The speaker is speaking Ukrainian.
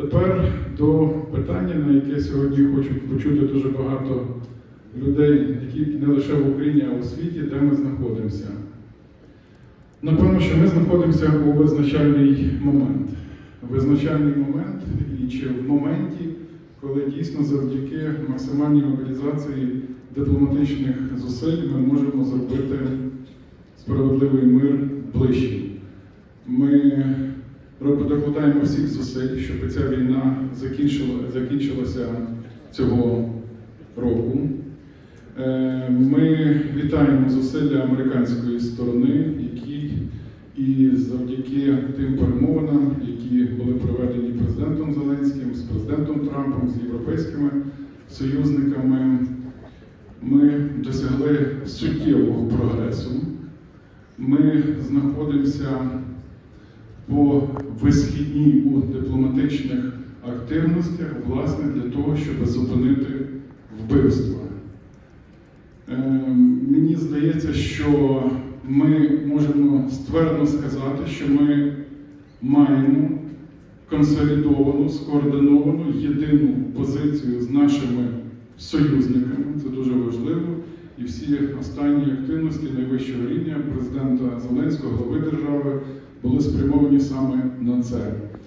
Тепер до питання, на яке сьогодні хочуть почути дуже багато людей, які не лише в Україні, а у світі, де ми знаходимося. Напевно, що ми знаходимося у визначальний момент. Визначальний момент, і чи в моменті, коли дійсно завдяки максимальній мобілізації дипломатичних зусиль ми можемо зробити справедливий мир докладаємо всіх зусиль, щоб ця війна закінчила, закінчилася цього року. Е, Ми вітаємо зусилля американської сторони, які і завдяки тим перемовинам, які були проведені президентом Зеленським, з президентом Трампом, з європейськими союзниками, ми досягли суттєвого прогресу. Ми знаходимося по висхідній у дипломатичних активностях, власне, для того, щоб зупинити вбивства. Е, Мені здається, що ми можемо ствердно сказати, що ми маємо консолідовану, скоординовану єдину позицію з нашими союзниками. Це дуже важливо. І всі останні активності найвищого рівня президента Зеленського, глави держави, були спрямовані саме на це.